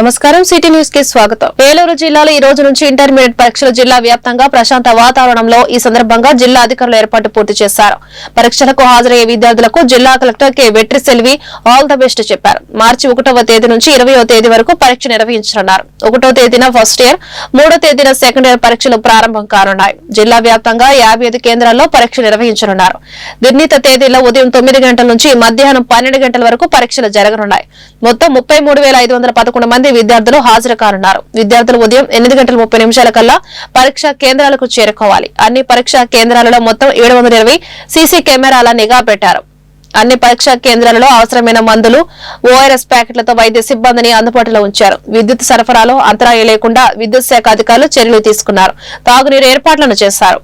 నమస్కారం. సిటీ న్యూస్కి స్వాగతం. ఏలూరు జిల్లాలో ఈ రోజు నుంచి ఇంటర్మీడియట్ పరీక్షలు జిల్లా వ్యాప్తంగా ప్రశాంత వాతావరణంలో ఈ సందర్భంగా జిల్లా అధికారులు ఏర్పాటు పూర్తి చేశారు. పరీక్షలకు హాజరయ్యే విద్యార్థులకు జిల్లా collector K. Vetri Selvi all the best చెప్పారు. మార్చి ఒకటవ తేదీ నుంచి ఇరవయో తేదీ వరకు పరీక్ష నిర్వహించనున్నారు. ఒకటో తేదీన ఫస్ట్ ఇయర్ మూడో తేదీన సెకండ్ ఇయర్ పరీక్షలు ప్రారంభం కానున్నాయి. జిల్లా వ్యాప్తంగా యాభై ఐదు కేంద్రాల్లో పరీక్ష నిర్వహించనున్నారు. నిర్ణీత తేదీలో ఉదయం తొమ్మిది గంటల నుంచి మధ్యాహ్నం పన్నెండు గంటల వరకు పరీక్షలు జరగనున్నాయి. మొత్తం ముప్పై మూడు మంది విద్యార్థులు హాజరు కానున్నారు. విద్యార్థులు ఉదయం ఎనిమిది గంటల ముప్పై నిమిషాల కల్లా పరీక్షా కేంద్రాలకు చేరుకోవాలి. అన్ని పరీక్షా కేంద్రాలలో మొత్తం ఏడు వందల ఇరవై సీసీ కెమెరాల నిఘా పెట్టారు. అన్ని పరీక్షా కేంద్రాలలో అవసరమైన మందులు ఓఆర్ఎస్ ప్యాకెట్లతో వైద్య సిబ్బందిని అందుబాటులో ఉంచారు. విద్యుత్ సరఫరాలో అంతరాయం లేకుండా విద్యుత్ శాఖ అధికారులు చర్యలు తీసుకున్నారు. తాగునీరు ఏర్పాట్లను చేశారు.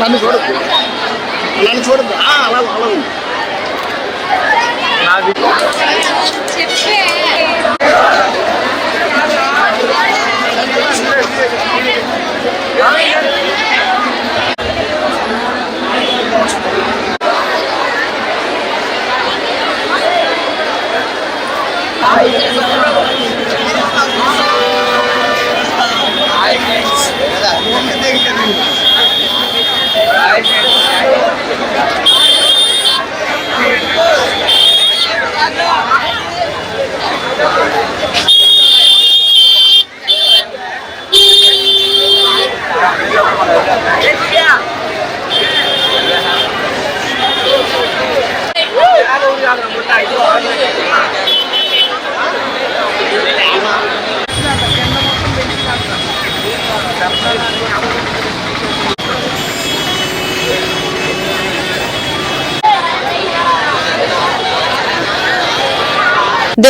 నన్ను చూడద్దు నన్ను చూడద్దు అలా అలా. ఉంది five minutes.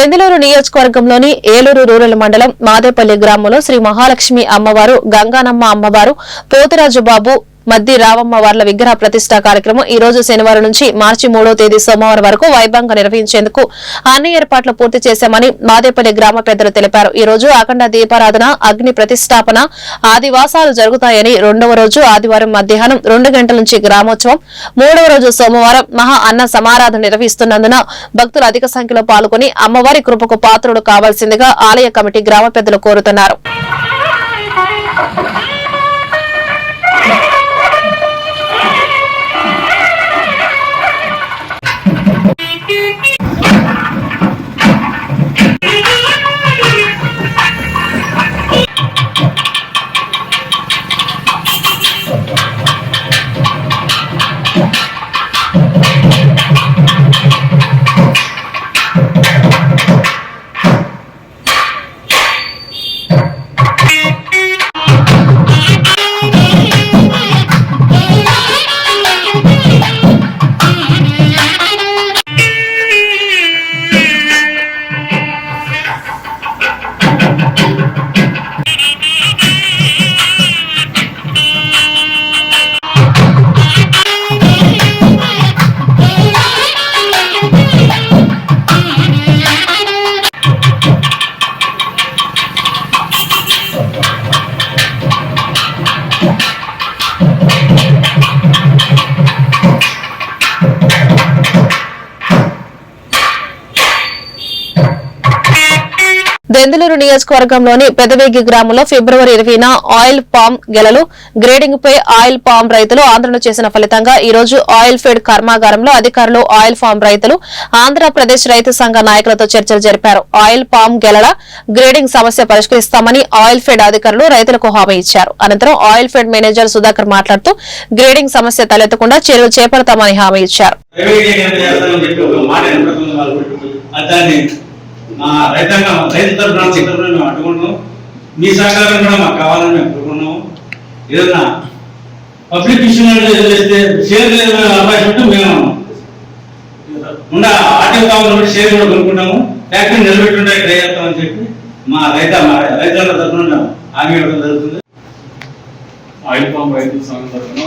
దెందులూరు నియోజకవర్గంలోని ఏలూరు రూరల్ మండలం మాదేపల్లి గ్రామంలో శ్రీ మహాలక్ష్మి అమ్మవారు గంగానమ్మ అమ్మవారు పోతిరాజు బాబు మద్ది రావమ్మ వార్ల విగ్రహ ప్రతిష్ఠా కార్యక్రమం ఈ రోజు శనివారం నుంచి మార్చి మూడో తేదీ సోమవారం వరకు వైభవంగా నిర్వహించేందుకు అన్ని ఏర్పాట్లు పూర్తి చేశామని మాదేపల్లి గ్రామ పెద్దలు తెలిపారు. ఈ రోజు అఖండ దీపారాధన అగ్ని ప్రతిష్టాపన ఆదివాసాలు జరుగుతాయని రెండవ రోజు ఆదివారం మధ్యాహ్నం రెండు గంటల నుంచి గ్రామోత్సవం మూడవ రోజు సోమవారం మహా అన్న సమారాధన నిర్వహిస్తున్నందున భక్తులు అధిక సంఖ్యలో పాల్గొని అమ్మవారి కృపకు పాత్రుడు కావాల్సిందిగా ఆలయ కమిటీ గ్రామ పెద్దలు కోరుతున్నారు. దెందులూరు నియోజకవర్గంలోని పెదవేగి గ్రామంలో ఫిబ్రవరి ఇరవైన ఆయిల్ పామ్ గెలలు గ్రేడింగ్ పై ఆయిల్ పామ్ రైతులు ఆందోళన చేసిన ఫలితంగా ఈ రోజు ఆయిల్ ఫీడ్ కర్మాగారంలో అధికారులు ఆయిల్ పామ్ రైతులు ఆంధ్రప్రదేశ్ రైతు సంఘ నాయకులతో చర్చలు జరిపారు. ఆయిల్ పామ్ గెలల గ్రేడింగ్ సమస్య పరిష్కరిస్తామని ఆయిల్ ఫీడ్ అధికారులు రైతులకు హామీ ఇచ్చారు. అనంతరం ఆయిల్ ఫీడ్ మేనేజర్ సుధాకర్ మాట్లాడుతూ గ్రేడింగ్ సమస్య తలెత్తకుండా చర్యలు చేపడతామని హామీ ఇచ్చారు. మా రైతాంగం రైతు తరఫున తరఫున మేము అడ్డుకుంటున్నాం. మీ సహకారం కూడా మాకు కావాలని మేము కోరుకున్నాము ఏదన్నా పబ్లిక్ విషయంలో చేస్తే షేర్ లేదు అవకాశం ఉంటే మేము ఉన్న ఆర్టీఓ కావాలి కూడా షేర్ కూడా కొనుక్కుంటాము. ఫ్యాక్టరీ నిలబెట్టుండే ట్రై చేస్తామని చెప్పి మా రైత మా రైతుల తరఫున హామీ ఇవ్వడం జరుగుతుంది. ఆయిల్ ఫామ్ రైతుల సంఘం తరఫున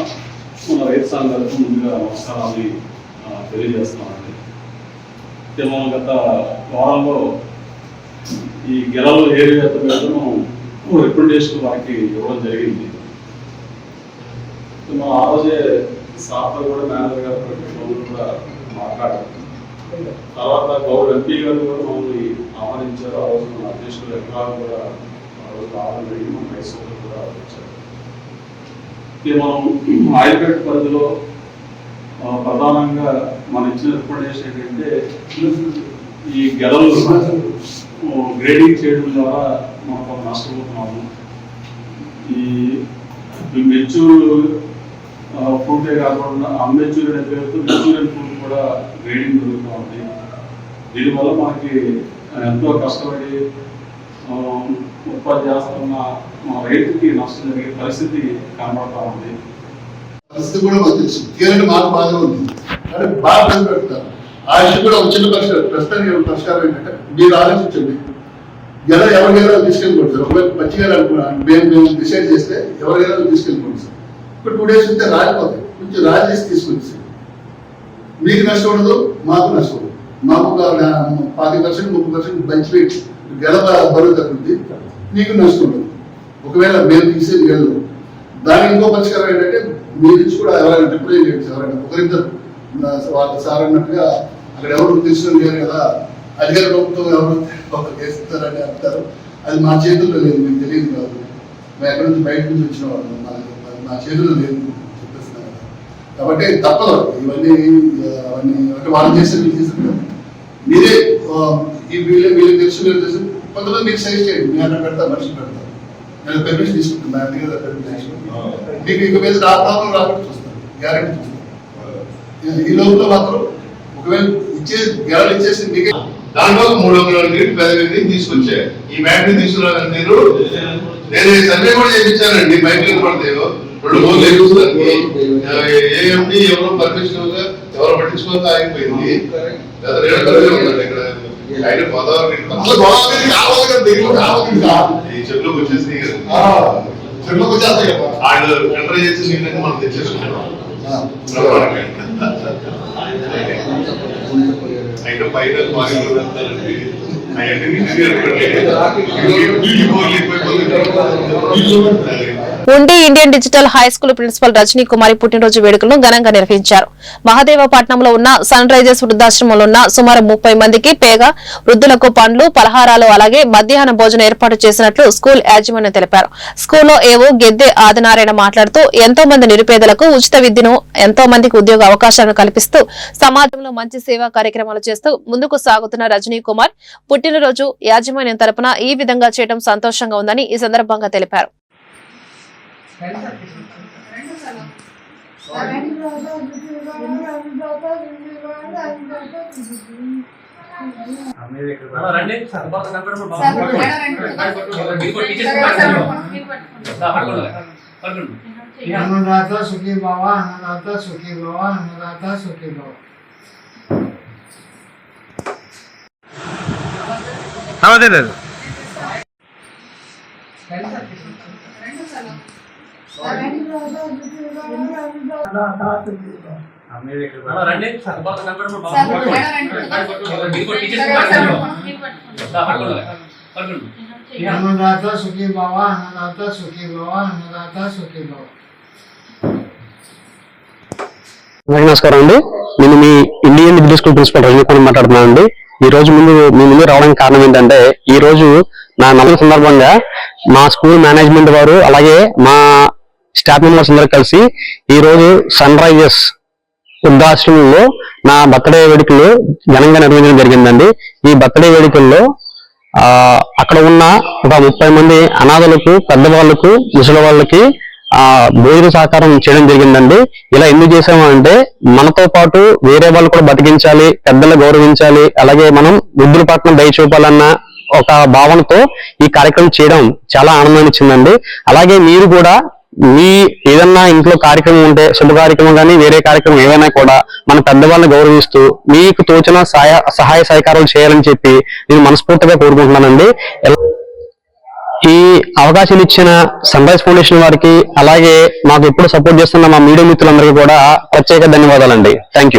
రైతు సంఘం తరఫున ముందుగా నమస్కారాన్ని ఆ, తెలియజేస్తున్నామండి మనం గత వారంలో ఈ గెలలు ఏరివేత మీద మనం రికమెండేషన్ వారికి ఇవ్వడం జరిగింది. మనం ఆ రోజే సార్తో కూడా మేనేజర్ గారు కూడా మాట్లాడారు. తర్వాత గౌరవ ఎంపీ గారు కూడా మమ్మల్ని ఆహ్వానించారు. ఆ రోజు మన అధ్యక్షులు ఎక్కడ కూడా ఆ రోజు ఆహ్వానం జరిగింది. మన రైతులు కూడా వచ్చారు. ఇది మనం ఆయుర్వేద పరిధిలో ప్రధానంగా మన ఇచ్చిన రికమెండేషన్ ఏంటంటే ఈ గెలలు గ్రేడింగ్ చేయడం ద్వారా మనం కొంత నష్టపోతున్నాము. ఈ ఈ మెచ్యూర్ ఫ్రూటే కాకుండా అన్మెచ్యూర్ అనే పేరుతో మెచ్యూర్ ఫ్రూట్ కూడా గ్రేడింగ్ జరుగుతూ ఉంది. దీనివల్ల మనకి ఎంతో కష్టపడి ఉత్పత్తి చేస్తున్న మా రైతుకి నష్టం జరిగే పరిస్థితి కనబడతా ఉంది. పరిస్థితి కూడా మాకు తెలుసు. తీరని మాకు బాగా ఉంది. అంటే బాగా ఇబ్బంది పెడతారు? ఆ విషయం కూడా ఒక చిన్న పరిష్కారం ప్రస్తుతానికి పరిష్కారం ఏంటంటే మీరు ఆలోచించండి. ఎలా ఎవరికైనా తీసుకెళ్ళిపోండి సార్ ఒకవేళ మంచిగా అనుకున్నాను మేము మేము డిసైడ్ చేస్తే ఎవరికైనా తీసుకెళ్ళిపోండి సార్ ఇప్పుడు టూ డేస్ ఉంటే రాకపోతే కొంచెం రాజు చేసి తీసుకొచ్చి సార్. మీకు నష్టం ఉండదు మాకు నష్టం ఉండదు. మాకు పాతి పర్సెంట్ ముప్పై పర్సెంట్ బంచి వెయిట్ గెలవ బరువు తగ్గుతుంది మీకు నష్టం ఉండదు. ఒకవేళ మేము తీసేది గెలవు దానికి ఇంకో పరిష్కారం ఏంటంటే మీ నుంచి కూడా ఎవరైనా రిప్రజెంటేటివ్స్ ఎవరైనా ఒకరిద్దరు. వాళ్ళ సార్ అన్నట్టుగా అక్కడ ఎవరు తీసుకుని లేరు కదా అధికార ప్రభుత్వం ఎవరు ఒక చేస్తారని అంటారు. అది మా చేతుల్లో లేదు మీకు తెలియదు కాదు. మేము ఎక్కడి నుంచి బయట నుంచి వచ్చిన వాళ్ళు. మా- చేతుల్లో లేదు చెప్పేస్తున్నాను కాబట్టి తప్పదు ఇవన్నీ అవన్నీ అంటే వాళ్ళు చేస్తే మీరు చేస్తారు మీరే ఈ వీళ్ళు వీళ్ళకి తెలుసు వీళ్ళు తెలుసు కొంతమంది మీరు సజెస్ట్ చేయండి. మీ అన్న పెడతా మనిషి పెడతారు నేను పెర్మిషన్ తీసుకుంటున్నా మీ దగ్గర permission తీసుకుంటున్నా. మీకు ఇక మీద ఆ ప్రాబ్లం రాకుండా చూస్తాను గ్యారెంటీ చూస్తాను ఈ లోపల మాత్రం ఒకవేళ ఇచ్చే గ్యారెంటీ ఇచ్చేసి మీకే దాంట్లో మూడు వందల గ్రీట్ బ్యాటరీ తీసుకొచ్చా ఈ బ్యాటరీ తీసుకున్నాను మీరు నేను ఈ సర్వే కూడా చేయించానండి బైక్ పడతాయి రెండు మూడు ఏఎండి ఎవరో పర్మిషన్ ఎవరు పట్టించుకోక ఆగిపోయింది ఇక్కడ చెట్లకు వచ్చేసి చెట్లకు వచ్చేస్తాయి కదా. వాళ్ళు టెండర్ చేసి నీళ్ళని మనం తెచ్చేసుకుంటాం. ఆ. అయినా పైన బాగా వెళ్తారండి అవన్నీ నీళ్ళు ఉండి Indian digital high school principal Rajani Kumari పుట్టినరోజు వేడుకలను ఘనంగా నిర్వహించారు. మహదేవపట్నంలో ఉన్న సన్ రైజర్స్ వృద్ధాశ్రమంలో ఉన్న సుమారు ముప్పై మందికి పేగా వృద్ధులకు పండ్లు పలహారాలు అలాగే మధ్యాహ్న భోజనం ఏర్పాటు చేసినట్లు స్కూల్ యాజమాన్యం తెలిపారు. స్కూల్లో ఏవో గెద్దె ఆదినారాయణ మాట్లాడుతూ ఎంతో మంది నిరుపేదలకు ఉచిత విద్యను ఎంతో మందికి ఉద్యోగ అవకాశాలను కల్పిస్తూ సమాజంలో మంచి సేవా కార్యక్రమాలు చేస్తూ ముందుకు సాగుతున్న రజనీ కుమార్ పుట్టినరోజు యాజమాన్యం తరపున ఈ విధంగా చేయడం సంతోషంగా ఉందని ఈ సందర్భంగా తెలిపారు. అనురాత సుఖీ బావ అనురాత సుఖీ బావ అనురాత సుఖీ బావ అదే లేదు సుఖీ అన్నదాత సుఖీ అన్నదాత సుఖీ నమస్కారం అండి. నేను మీ Indian middle school principal Rajanikumar మాట్లాడుతున్నాను అండి ఈ రోజు ముందు మీ ముందు రావడానికి కారణం ఏంటంటే ఈ రోజు నా నమ్మ సందర్భంగా మా స్కూల్ మేనేజ్మెంట్ వారు అలాగే మా స్టాఫ్ మెంబర్స్ అందరూ కలిసి ఈ రోజు సన్ రైజర్స్ వృద్ధాశ్రమంలో నా బర్త్డే వేడుకలు ఘనంగా నిర్వహించడం జరిగిందండి. ఈ బర్త్డే వేడుకల్లో అక్కడ ఉన్న ఒక ముప్పై మంది అనాథలకు పెద్దవాళ్ళకు ముసలి వాళ్ళకి ఆ భోజన సహకారం చేయడం జరిగిందండి. ఇలా ఎందుకు చేసామంటే మనతో పాటు వేరే వాళ్ళు కూడా బతికించాలి పెద్దలు గౌరవించాలి అలాగే మనం వృద్ధుల పట్ల దయ చూపాలన్న ఒక భావనతో ఈ కార్యక్రమం చేయడం చాలా ఆనందాన్ని ఇచ్చిందండి. అలాగే మీరు కూడా మీ ఏదన్నా ఇంట్లో కార్యక్రమం ఉంటే శుభ కార్యక్రమం కానీ వేరే కార్యక్రమం ఏదైనా కూడా మన పెద్దవాళ్ళని గౌరవిస్తూ మీకు తోచిన సహాయ సహాయ సహకారాలు చేయాలని చెప్పి నేను మనస్ఫూర్తిగా కోరుకుంటున్నానండి. ఈ అవకాశం ఇచ్చిన సన్ రైజ్ ఫౌండేషన్ వారికి అలాగే మాకు ఎప్పుడు సపోర్ట్ చేస్తున్న మా మీడియా మిత్రులందరికీ కూడా ప్రత్యేక ధన్యవాదాలండి. థ్యాంక్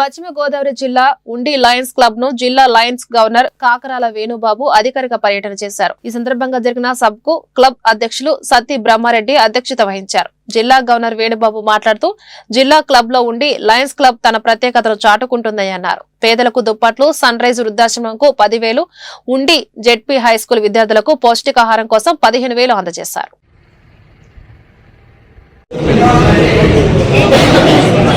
పశ్చిమ గోదావరి జిల్లా ఉండి లయన్స్ క్లబ్ను జిల్లా లయన్స్ గవర్నర్ కాకరాల వేణుబాబు అధికారిక పర్యటన చేశారు. ఈ సందర్భంగా జరిగిన సబ్కు క్లబ్ అధ్యక్షులు సత్తి బ్రహ్మారెడ్డి అధ్యక్షత వహించారు. జిల్లా గవర్నర్ వేణుబాబు మాట్లాడుతూ జిల్లా క్లబ్లో ఉండి లయన్స్ క్లబ్ తన ప్రత్యేకతను చాటుకుంటుందని అన్నారు. పేదలకు దుప్పట్లు సన్ రైజ్ వృద్ధాశ్రమంకు పదివేలు ఉండి జెడ్పీ హై స్కూల్ విద్యార్థులకు పౌష్టికాహారం కోసం పదిహేను వేలు అందజేశారు పదిహేను వేల రూపాయలు విరాళం.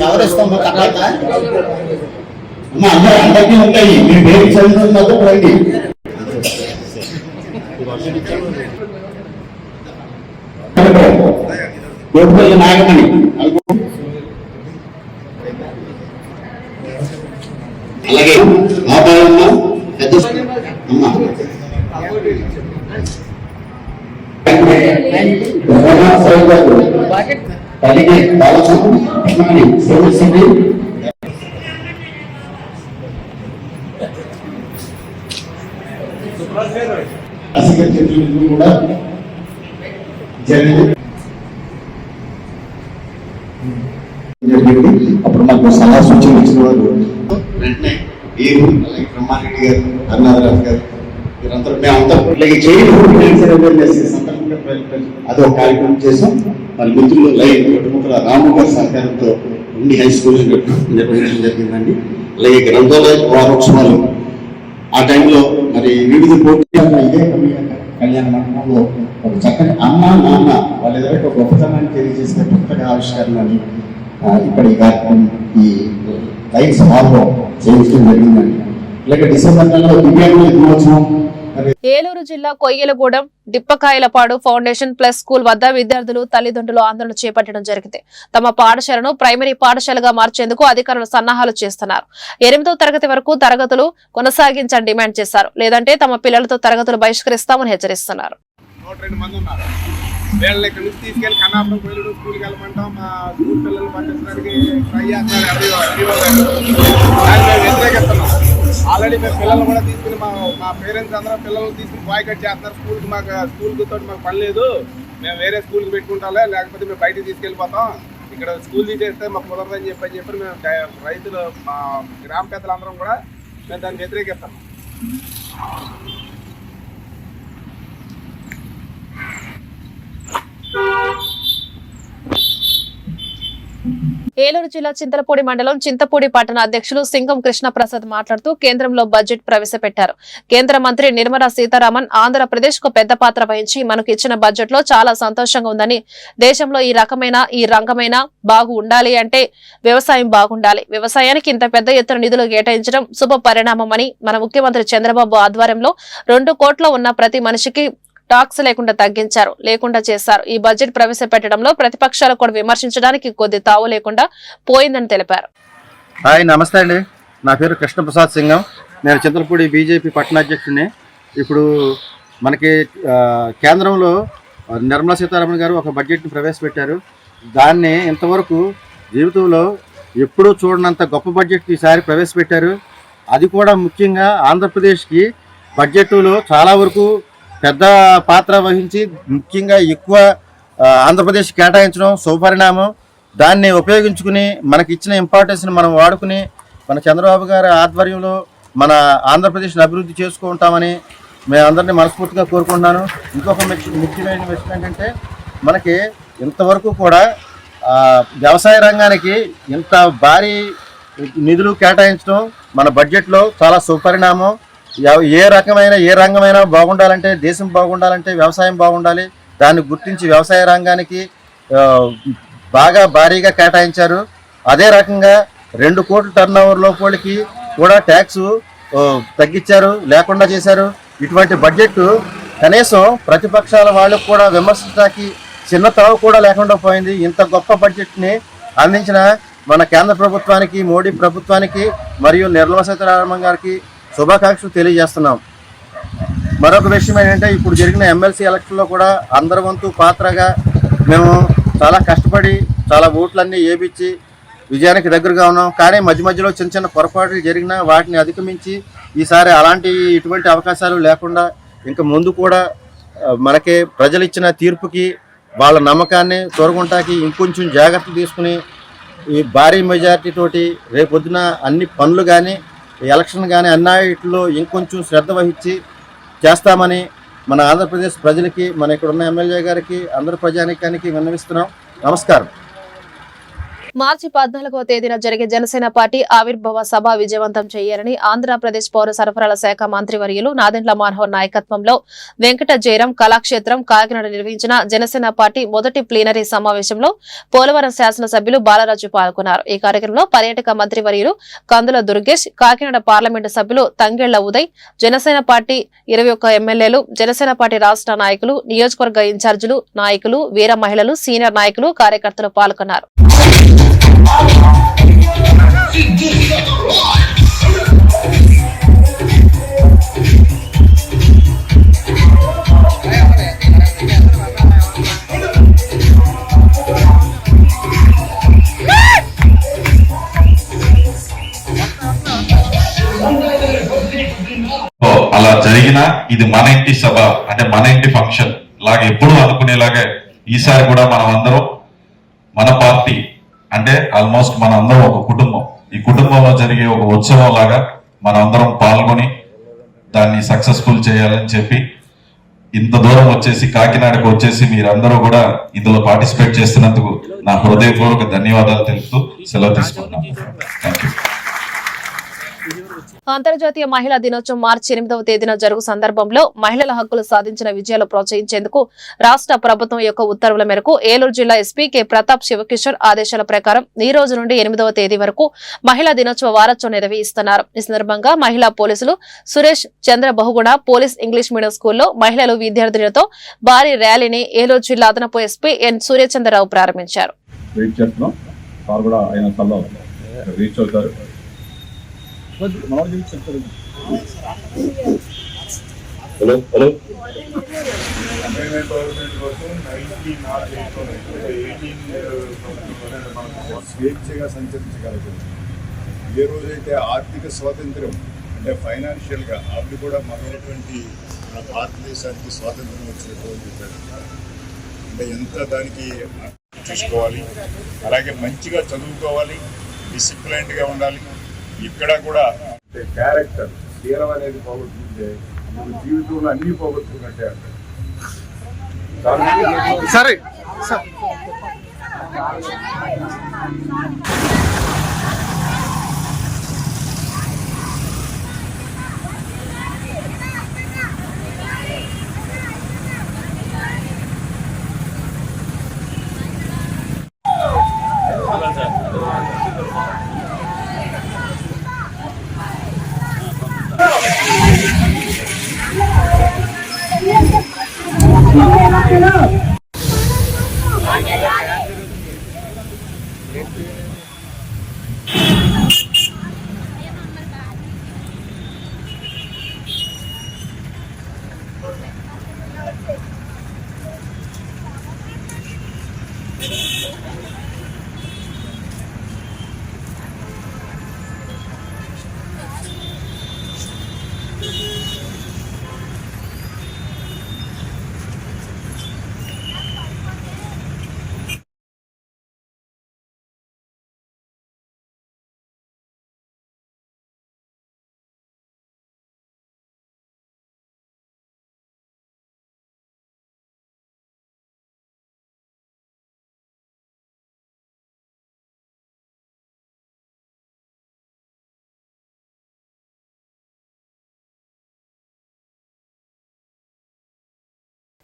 సవరిస్తాం తర్వాత అమ్మ అందరూ అందరికీ ఉంటాయి మీరు బేబీ చదువుతున్నది రండి గోపుల్లి నాగమణి. అలాగే ఆపాలమ్మ పెద్ద అమ్మ. తల్లికి కలిగే శ్రీమతి అసలు చెట్లు కూడా జరిగింది. అప్పుడు మాకు సలహా సూచన ఇచ్చిన వారు వెంటనే మీరు అలాగే బ్రహ్మారెడ్డి గారు అన్నారాజు గారు మీరందరూ మేమంతా చేయడం అది ఒక కార్యక్రమం చేసాం వాళ్ళ మిత్రులు లైవ్ కుటుంబకుల రాము గారి సహకారంతో ఉండి హై స్కూల్ నిర్వహించడం జరిగిందండి. అలాగే గ్రంథాలయ వారోత్సవాలు. ఆ టైంలో మరి వివిధ పోటీలు ఇదే కళ్యాణ మండపంలో ఒక చక్కని అమ్మ నాన్న వాళ్ళ దగ్గర ఒక గొప్పతనాన్ని తెలియజేసిన పుస్తక ఆవిష్కరణని ఆ, ఇక్కడ ఈ కార్యక్రమం ఈ లైన్స్ హాల్లో చేయించడం జరిగిందండి. అలాగే డిసెంబర్ నెలలో దివ్యాంగుల దినోత్సవం ఏలూరు జిల్లా Koyyalagudem Dippakayalapadu foundation plus school వద్ద విద్యార్థులు తల్లిదండ్రులు ఆందోళన చేపట్టడం జరిగింది తమ పాఠశాలను ప్రైమరీ పాఠశాలగా మార్చేందుకు అధికారులు సన్నాహాలు చేస్తున్నారు ఎనిమిదో తరగతి వరకు తరగతులు కొనసాగించని డిమాండ్ చేశారు లేదంటే తమ పిల్లలతో తరగతులు బహిష్కరిస్తామని హెచ్చరిస్తున్నారు నూట వీళ్ళని ఇక్కడ నుంచి తీసుకెళ్ళి కన్నాపురం పిల్లలు స్కూల్కి వెళ్ళమంటాం మా స్కూల్ పిల్లలు పండించడానికి ట్రై చేస్తున్నారు ఎవరి దాన్ని మేము వ్యతిరేకిస్తున్నాం ఆల్రెడీ మేము పిల్లలు కూడా తీసుకుని మా మా పేరెంట్స్ అందరూ పిల్లలు తీసుకుని బాయ్ కట్ చేస్తున్నారు. స్కూల్కి మాకు స్కూల్కి తోటి మాకు పని లేదు. మేము వేరే స్కూల్కి పెట్టుకుంటాలే లేకపోతే మేము బయటికి తీసుకెళ్ళిపోతాం. ఇక్కడ స్కూల్ తీసేస్తే మాకు కుదరదని చెప్పి అని చెప్పి మేము రైతులు మా గ్రామ పెద్దలందరం కూడా మేము దాన్ని వ్యతిరేకిస్తాం. ఏలూరు జిల్లా చింతలపూడి మండలం చింతపూడి పట్టణ అధ్యక్షులు సింగం కృష్ణప్రసాద్ మాట్లాడుతూ కేంద్రంలో బడ్జెట్ ప్రవేశపెట్టారు. కేంద్ర మంత్రి నిర్మలా సీతారామన్ ఆంధ్రప్రదేశ్కు పెద్ద పాత్ర వహించి మనకు ఇచ్చిన బడ్జెట్లో చాలా సంతోషంగా ఉందని దేశంలో ఈ రకమైన ఈ రంగమైన బాగు ఉండాలి అంటే వ్యవసాయం బాగుండాలి. వ్యవసాయానికి ఇంత పెద్ద ఎత్తున నిధులు కేటాయించడం శుభ పరిణామమని మన ముఖ్యమంత్రి చంద్రబాబు ఆధ్వర్యంలో రెండు కోట్ల ఉన్న ప్రతి మనిషికి టాక్స్ లేకుండా తగ్గించారు లేకుండా చేశారు. ఈ బడ్జెట్ ప్రవేశపెట్టడంలో ప్రతిపక్షాలు కూడా విమర్శించడానికి కొద్ది తావు లేకుండా పోయిందని తెలిపారు. హాయ్ నమస్తే అండి. నా పేరు కృష్ణప్రసాద్ సింగం నేను చంద్రపూడి బీజేపీ పట్టణాధ్యక్షుడిని ఇప్పుడు మనకి కేంద్రంలో నిర్మలా సీతారామన్ గారు ఒక బడ్జెట్ని ప్రవేశపెట్టారు. దాన్ని ఇంతవరకు జీవితంలో ఎప్పుడూ చూడనంత గొప్ప బడ్జెట్ ఈసారి ప్రవేశపెట్టారు. అది కూడా ముఖ్యంగా ఆంధ్రప్రదేశ్కి బడ్జెట్లో చాలా వరకు పెద్ద పాత్ర వహించి ముఖ్యంగా ఎక్కువ ఆంధ్రప్రదేశ్ కేటాయించడం శుభపరిణామం. దాన్ని ఉపయోగించుకుని మనకి ఇచ్చిన ఇంపార్టెన్స్ని మనం వాడుకుని మన చంద్రబాబు గారి ఆధ్వర్యంలో మన ఆంధ్రప్రదేశ్ని అభివృద్ధి చేసుకుంటామని మేము అందరినీ మనస్ఫూర్తిగా కోరుకుంటున్నాను. ఇంకొక ముఖ్యమైన విషయం ఏంటంటే మనకి ఇంతవరకు కూడా వ్యవసాయ రంగానికి ఇంత భారీ నిధులు కేటాయించడం మన బడ్జెట్లో చాలా సుపరిణామం ఏ రకమైన ఏ రంగమైన బాగుండాలంటే దేశం బాగుండాలంటే వ్యవసాయం బాగుండాలి. దాన్ని గుర్తించి వ్యవసాయ రంగానికి బాగా భారీగా కేటాయించారు. అదే రకంగా రెండు కోట్ల టర్న్ ఓవర్ లోపలికి కూడా ట్యాక్స్ తగ్గించారు లేకుండా చేశారు. ఇటువంటి బడ్జెట్ కనీసం ప్రతిపక్షాల వాళ్ళకు కూడా విమర్శించడానికి చిన్న తావు కూడా లేకుండా పోయింది. ఇంత గొప్ప బడ్జెట్ని అందించిన మన కేంద్ర ప్రభుత్వానికి మోడీ ప్రభుత్వానికి మరియు నిర్మలా సీతారామన్ గారికి శుభాకాంక్షలు తెలియజేస్తున్నాం. మరొక విషయం ఏంటంటే ఇప్పుడు జరిగిన ఎమ్మెల్సీ ఎలక్షన్లో కూడా అందరి వంతు పాత్రగా మేము చాలా కష్టపడి చాలా ఓట్లన్నీ ఏపించి విజయానికి దగ్గరగా ఉన్నాం. కానీ మధ్య మధ్యలో చిన్న చిన్న పొరపాట్లు జరిగినా వాటిని అధిగమించి ఈసారి అలాంటి ఇటువంటి అవకాశాలు లేకుండా ఇంకా ముందు కూడా మనకే మనకి ప్రజలు ఇచ్చిన తీర్పుకి వాళ్ళ నమ్మకాన్ని తోరగుంటాకి ఇంకొంచెం జాగ్రత్త తీసుకుని ఈ భారీ మెజారిటీ తోటి రేపొద్దున అన్ని పనులు కానీ ఎలక్షన్ కానీ అన్నిటిలో ఇంకొంచెం శ్రద్ధ వహించి చేస్తామని మన ఆంధ్రప్రదేశ్ ప్రజలకి మన ఇక్కడ ఉన్న ఎమ్మెల్యే గారికి అందరి ప్రజానికానికి విన్నవిస్తున్నాం. నమస్కారం. మార్చి పద్నాలుగో తేదీన జరిగే జనసేన పార్టీ ఆవిర్భావ సభ విజయవంతం చేయాలని ఆంధ్రప్రదేశ్ పౌర సరఫరాల శాఖ మంత్రివర్యులు నాదెండ్ల మానవ నాయకత్వంలో వెంకట జయరాం కళాక్షేత్రం కాకినాడ నిర్వహించిన జనసేన పార్టీ మొదటి ప్లీనరీ సమావేశంలో పోలవరం శాసనసభ్యులు బాలరాజు పాల్గొన్నారు. ఈ కార్యక్రమంలో పర్యాటక మంత్రివర్యులు కందుల దుర్గేష్ కాకినాడ పార్లమెంటు సభ్యులు తంగెళ్ళ ఉదయ్ జనసేన పార్టీ ఇరవై ఒక్క ఎమ్మెల్యేలు జనసేన పార్టీ రాష్ట్ర నాయకులు నియోజకవర్గ ఇన్ఛార్జీలు నాయకులు వీర మహిళలు సీనియర్ నాయకులు కార్యకర్తలు పాల్గొన్నారు. అలా జరిగినా ఇది మన ఇంటి సభ అంటే మన ఇంటి ఫంక్షన్ లాగా ఎప్పుడు అనుకునేలాగా ఈసారి కూడా మనం అందరం మన పార్టీ అంటే ఆల్మోస్ట్ మన అందరం ఒక కుటుంబం. ఈ కుటుంబంలో జరిగే ఒక ఉత్సవం లాగా మనందరం అందరం పాల్గొని దాన్ని సక్సెస్ఫుల్ చేయాలని చెప్పి ఇంత దూరం వచ్చేసి కాకినాడకు వచ్చేసి మీరందరూ కూడా ఇందులో పార్టిసిపేట్ చేస్తున్నందుకు నా హృదయపూర్వక ధన్యవాదాలు తెలుపుతూ సెలవు తీసుకుంటున్నాను థ్యాంక్ యూ అంతర్జాతీయ మహిళా దినోత్సవం మార్చి ఎనిమిదవ తేదీన జరుగు సందర్భంలో మహిళల హక్కులు సాధించిన విజయాలు ప్రోత్సహించేందుకు రాష్ట్ర ప్రభుత్వం యొక్క ఉత్తర్వుల మేరకు ఏలూరు జిల్లా ఎస్పీ కె. ప్రతాప్ శివకిషోర్ ఆదేశాల ప్రకారం ఈ రోజు నుండి ఎనిమిదవ తేదీ వరకు మహిళా దినోత్సవ వారోత్సవం నిర్వహిస్తున్నారు. ఈ సందర్భంగా మహిళా పోలీసులు Suresh Chandra Bahuguna police English medium స్కూల్లో మహిళలు విద్యార్థులతో భారీ ర్యాలీని ఏలూరు జిల్లా అదనపు ఎస్పీ ఎన్. సూర్యచంద్రరావు ప్రారంభించారు. Hello hello. స్వేచ్ఛగా సంచరించగలదు. ఏ రోజైతే ఆర్థిక స్వాతంత్రం అంటే ఫైనాన్షియల్గా అప్పుడు కూడా మనటువంటి మన భారతదేశానికి స్వాతంత్రం వచ్చినటువంటి. అంటే ఎంత దానికి చూసుకోవాలి అలాగే మంచిగా చదువుకోవాలి డిసిప్లైన్డ్గా ఉండాలి. ఇక్కడ కూడా క్యారెక్టర్ తీరం అనేది పోగొట్టుకుంటే మన జీవితంలో అన్ని పోగొట్టుకున్నట్టే అంటారు సరే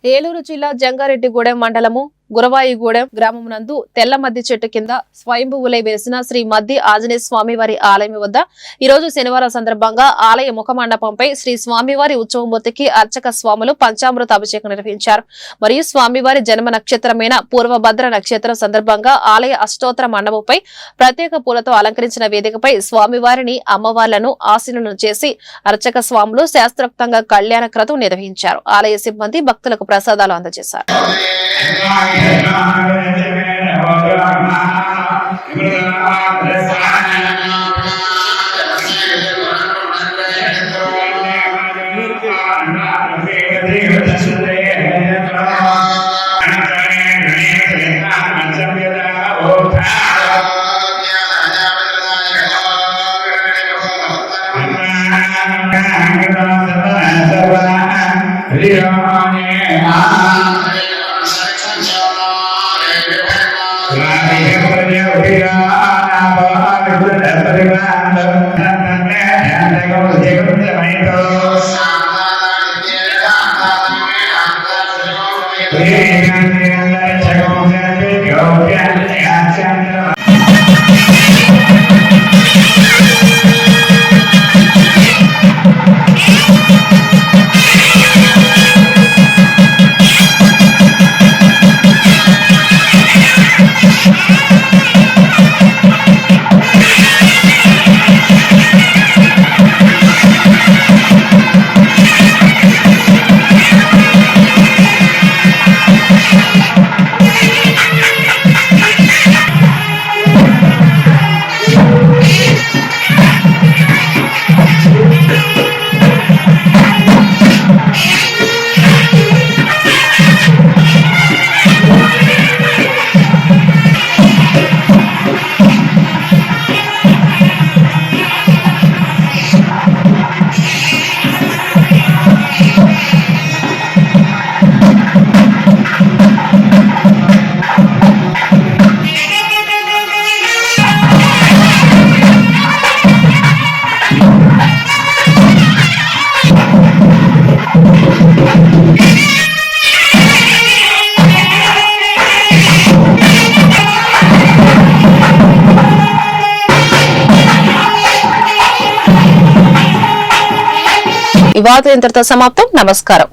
ఏలూరు జిల్లా జంగారెడ్డిగూడెం మండలము గురవాయిగూడెం గ్రామమునందు తెల్ల మద్ది చెట్టు కింద స్వయంభువులై వెలిసిన శ్రీ మద్ది ఆంజనేయ స్వామివారి ఆలయం వద్ద ఈ రోజు శనివారం సందర్భంగా ఆలయ ముఖ మండపంపై శ్రీ స్వామివారి ఉత్సవమూర్తికి అర్చక స్వాములు పంచామృత అభిషేకం నిర్వహించారు. మరియు స్వామివారి జన్మ నక్షత్రమైన పూర్వభద్ర నక్షత్రం సందర్భంగా ఆలయ అష్టోత్తర మండపంపై ప్రత్యేక పూలతో అలంకరించిన వేదికపై స్వామివారిని అమ్మవార్లను ఆశీనులను చేసి అర్చక స్వాములు శాస్త్రోక్తంగా కళ్యాణ క్రతువు నిర్వహించారు. ఆలయ సిబ్బంది భక్తులకు ప్రసాదాలు అందజేశారు. ఈ వార్త ఇంతటితో సమాప్తం. నమస్కారం.